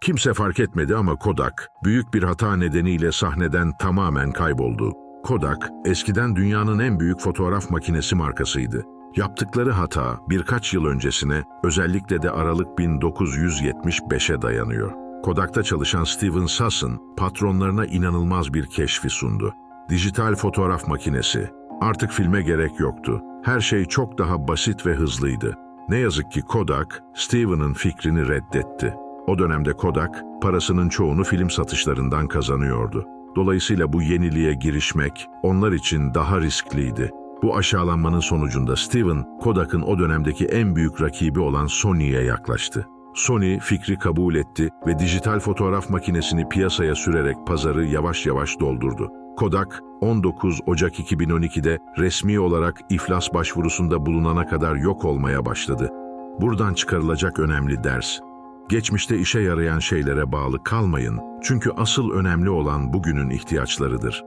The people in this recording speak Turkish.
Kimse fark etmedi ama Kodak, büyük bir hata nedeniyle sahneden tamamen kayboldu. Kodak, eskiden dünyanın en büyük fotoğraf makinesi markasıydı. Yaptıkları hata birkaç yıl öncesine, özellikle de Aralık 1975'e dayanıyor. Kodak'ta çalışan Steven Sasson, patronlarına inanılmaz bir keşfi sundu. Dijital fotoğraf makinesi. Artık filme gerek yoktu. Her şey çok daha basit ve hızlıydı. Ne yazık ki Kodak, Steven'ın fikrini reddetti. O dönemde Kodak, parasının çoğunu film satışlarından kazanıyordu. Dolayısıyla bu yeniliğe girişmek onlar için daha riskliydi. Bu aşağılanmanın sonucunda Steven, Kodak'ın o dönemdeki en büyük rakibi olan Sony'ye yaklaştı. Sony fikri kabul etti ve dijital fotoğraf makinesini piyasaya sürerek pazarı yavaş yavaş doldurdu. Kodak, 19 Ocak 2012'de resmi olarak iflas başvurusunda bulunana kadar yok olmaya başladı. Buradan çıkarılacak önemli ders. Geçmişte işe yarayan şeylere bağlı kalmayın. Çünkü asıl önemli olan bugünün ihtiyaçlarıdır.